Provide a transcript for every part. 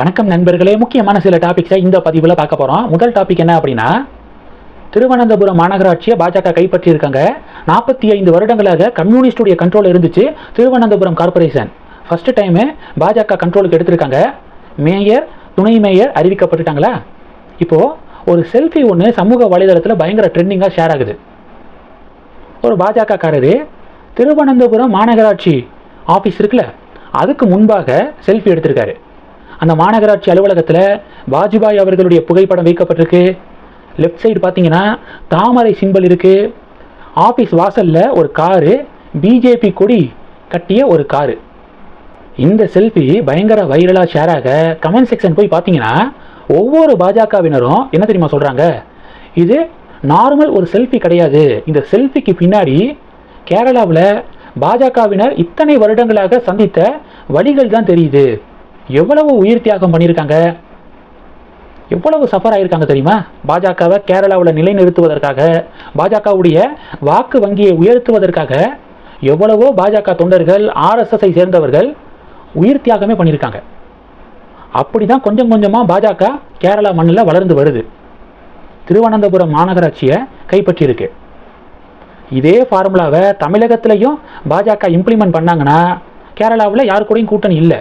வணக்கம் நண்பர்களே. முக்கியமான சில டாபிக்ஸை இந்த பதிவில் பார்க்க போகிறோம் முதல் டாபிக் என்ன அப்படின்னா திருவனந்தபுரம் மாநகராட்சியை பாஜக கைப்பற்றியிருக்காங்க. நாற்பத்தி ஐந்து வருடங்களாக கம்யூனிஸ்டுடைய கண்ட்ரோல் இருந்துச்சு திருவனந்தபுரம் கார்ப்பரேஷன் ஃபஸ்ட்டு டைமு பாஜக கண்ட்ரோலுக்கு எடுத்திருக்காங்க. மேயர் துணை மேயர் அறிவிக்கப்பட்டுட்டாங்களா? இப்போது ஒரு செல்ஃபி ஒன்று சமூக வலைதளத்தில் பயங்கர ட்ரெண்டிங்காக ஷேர் ஆகுது. ஒரு பாஜக திருவனந்தபுரம் மாநகராட்சி ஆஃபீஸ் இருக்குல்ல அதுக்கு முன்பாக செல்ஃபி எடுத்திருக்காரு. அந்த மாநகராட்சி அலுவலகத்தில் வாஜ்பாய் அவர்களுடைய புகைப்படம் வைக்கப்பட்டிருக்கு. லெஃப்ட் சைடு பார்த்தீங்கன்னா தாமரை சிம்பல் இருக்குது ஆஃபீஸ் வாசலில் ஒரு காரு பிஜேபி கொடி கட்டிய ஒரு காரு. இந்த செல்ஃபி பயங்கர வைரலாக ஷேர் ஆக கமெண்ட் செக்ஷன் போய் பார்த்தீங்கன்னா ஒவ்வொரு பாஜகவினரும் என்ன தெரியுமா சொல்கிறாங்க இது நார்மல் ஒரு செல்ஃபி கிடையாது. இந்த செல்ஃபிக்கு பின்னாடி கேரளாவில் பாஜகவினர் இத்தனை வருடங்களாக சந்தித்த வழிகள் தான் தெரியுது. எவ்வளவு உயிர் தியாகம் பண்ணியிருக்காங்க? எவ்வளவு சஃபர் ஆயிருக்காங்க தெரியுமா? பாஜகவை கேரளாவில் நிலைநிறுத்துவதற்காக பாஜகவுடைய வாக்கு வங்கியை உயர்த்துவதற்காக எவ்வளவோ பாஜக தொண்டர்கள் ஆர்எஸ்எஸ்ஐ சேர்ந்தவர்கள் உயிர் தியாகமே பண்ணியிருக்காங்க. அப்படி தான் கொஞ்சம் கொஞ்சமாக பாஜக கேரளா மண்ணில் வளர்ந்து வருது. திருவனந்தபுரம் மாநகராட்சியை கைப்பற்றியிருக்கு. இதே ஃபார்முலாவை தமிழகத்திலையும் பாஜக இம்ப்ளிமெண்ட் பண்ணாங்கன்னா கேரளாவில் யாரு கூடயும் கூட்டணி இல்லை.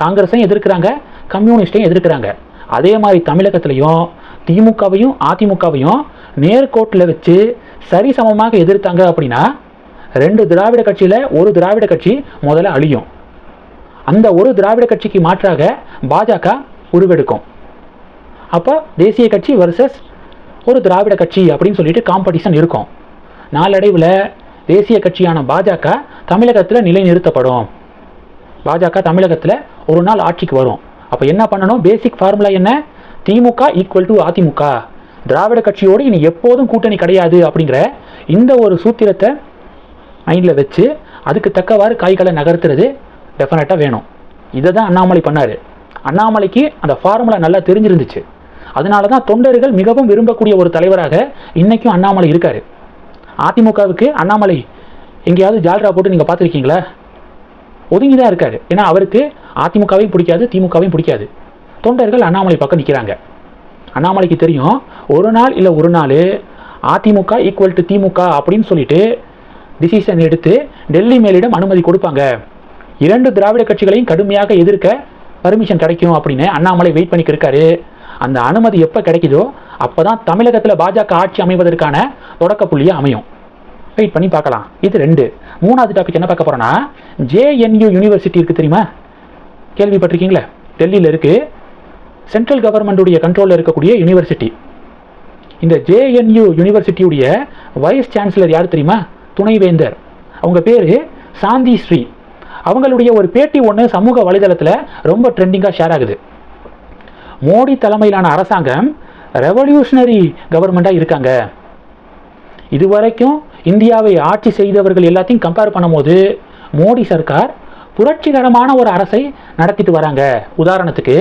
காங்கிரஸையும் எதிர்க்கிறாங்க கம்யூனிஸ்டையும் எதிர்க்கிறாங்க. அதே மாதிரி தமிழகத்திலையும் திமுகவையும் அதிமுகவையும் நேர்கோட்டில் வச்சு சரிசமமாக எதிர்த்தாங்க அப்படின்னா ரெண்டு திராவிட கட்சியில் ஒரு திராவிட கட்சி முதல்ல அழியும். அந்த ஒரு திராவிட கட்சிக்கு மாற்றாக பாஜக உருவெடுக்கும். அப்போ தேசிய கட்சி வர்சஸ் ஒரு திராவிட கட்சி அப்படின்னு சொல்லிட்டு காம்படிஷன் இருக்கும். நாளடைவில் தேசிய கட்சியான பாஜக தமிழகத்தில் நிலைநிறுத்தப்படும். பாஜக தமிழகத்தில் ஒரு நாள் ஆட்சிக்கு வரும். அப்போ என்ன பண்ணணும்? பேசிக் ஃபார்முலா என்ன? DMK equal to AIADMK. திராவிட கட்சியோடு இனி எப்போதும் கூட்டணி கிடையாது அப்படிங்கிற இந்த ஒரு சூத்திரத்தை மைண்டில் வச்சு அதுக்கு தக்கவாறு காய்களை நகர்த்துறது டெஃபினட்டாக வேணும். இதை தான் அண்ணாமலை பண்ணார். அண்ணாமலைக்கு அந்த ஃபார்முலா நல்லா தெரிஞ்சிருந்துச்சு. அதனால தான் தொண்டர்கள் மிகவும் விரும்பக்கூடிய ஒரு தலைவராக இன்றைக்கும் அண்ணாமலை இருக்கார். அதிமுகவுக்கு அண்ணாமலை எங்கேயாவது ஜால்ரா போட்டு நீங்கள் பார்த்துருக்கீங்களா? ஒதுங்கி தான் இருக்காரு. ஏன்னா அவருக்கு அதிமுகவையும் பிடிக்காது திமுகவையும் பிடிக்காது. தொண்டர்கள் அண்ணாமலை பக்கம் நிற்கிறாங்க அண்ணாமலைக்கு தெரியும் ஒரு நாள் இல்லை ஒரு நாள் அதிமுக ஈக்குவல் டு திமுக அப்படின்னு சொல்லிட்டு டிசிஷன் எடுத்து டெல்லி மேலிடம் அனுமதி கொடுப்பாங்க. இரண்டு திராவிட கட்சிகளையும் கடுமையாக எதிர்க்க பர்மிஷன் கிடைக்கும் அப்படின்னு அண்ணாமலை வெயிட் பண்ணிட்டு இருக்காரு. அந்த அனுமதி எப்போ கிடைக்குதோ அப்போ தான் தமிழகத்தில் பாஜக ஆட்சி அமைவதற்கான தொடக்க புள்ளியாக அமையும். வெயிட் பண்ணி பார்க்கலாம். இது ரெண்டு. மூணாவது டாபிக் என்ன பார்க்க போகிறோன்னா ஜேஎன்யூ யூனிவர்சிட்டி இருக்குது தெரியுமா? கேள்விப்பட்டிருக்கீங்களா? டெல்லியில் இருக்குது சென்ட்ரல் கவர்மெண்ட்டுடைய கண்ட்ரோலில் இருக்கக்கூடிய யூனிவர்சிட்டி இந்த ஜேஎன்யூ யூனிவர்சிட்டியுடைய வைஸ் சான்சலர் யார் தெரியுமா? துணைவேந்தர். அவங்க பேர் சாந்தி ஸ்ரீ. அவங்களுடைய ஒரு பேட்டி ஒன்று சமூக வலைதளத்தில் ரொம்ப ட்ரெண்டிங்காக ஷேர் ஆகுது. மோடி தலைமையிலான அரசாங்கம் ரெவல்யூஷனரி கவர்மெண்ட்டாக இருக்காங்க. இதுவரைக்கும் இந்தியாவை ஆட்சி செய்தவர்கள் எல்லாத்தையும் கம்பேர் பண்ணும்போது மோடி சர்க்கார் புரட்சிகரமான ஒரு அரசை நடத்திட்டு வராங்க. உதாரணத்துக்கு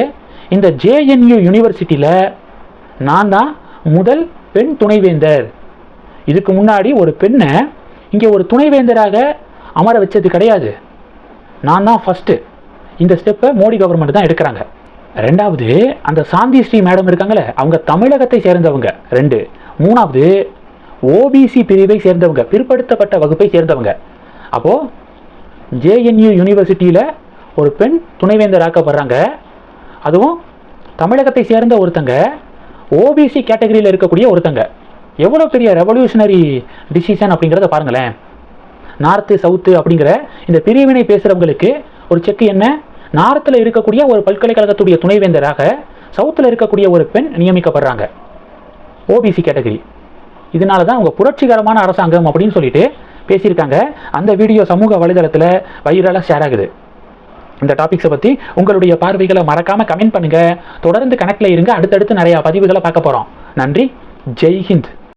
இந்த ஜேஎன்யூ யூனிவர்சிட்டியில் நான் தான் முதல் பெண் துணைவேந்தர். இதுக்கு முன்னாடி ஒரு பெண்ணை இங்கே ஒரு துணைவேந்தராக அமர வச்சது கிடையாது. நான் தான் ஃபஸ்ட்டு இந்த ஸ்டெப்பை மோடி கவர்மெண்ட் தான் எடுக்கிறாங்க. ரெண்டாவது அந்த சாந்தி ஸ்ரீ மேடம் இருக்காங்களே அவங்க தமிழகத்தை சேர்ந்தவங்க. ரெண்டு. மூணாவது ஓபிசி பிரிவை சேர்ந்தவங்க பிற்படுத்தப்பட்ட வகுப்பை சேர்ந்தவங்க. அப்போது ஜேஎன்யூ யூனிவர்சிட்டியில் ஒரு பெண் துணைவேந்தராக்கப்படுறாங்க அதுவும் தமிழகத்தை சேர்ந்த ஒருத்தங்க ஓபிசி கேட்டகரியில் இருக்கக்கூடிய ஒருத்தங்க. எவ்வளோ பெரிய ரெவல்யூஷனரி டிசிஷன் அப்படிங்கிறத பாருங்களேன். நார்த்து சவுத்து அப்படிங்கிற இந்த பிரிவினை பேசுகிறவங்களுக்கு ஒரு செக் என்ன? நார்த்தில் இருக்கக்கூடிய ஒரு பல்கலைக்கழகத்துடைய துணைவேந்தராக சவுத்தில் இருக்கக்கூடிய ஒரு பெண் நியமிக்கப்படுறாங்க. ஓபிசி கேட்டகரி இதனால தான் அவங்க புரட்சிகரமான அரசாங்கம் அப்படின்னு சொல்லிட்டு பேசியிருக்காங்க. அந்த வீடியோ சமூக வலைதளத்தில் வைரலாக ஷேர் ஆகுது. இந்த டாபிக்ஸை பற்றி உங்களுடைய பார்வைகளை மறக்காமல் கமெண்ட் பண்ணுங்கள் தொடர்ந்து கணக்கில் இருங்க. அடுத்தடுத்து நிறையா பதிவுகளை பார்க்க போகிறோம் நன்றி. ஜெய்ஹிந்த்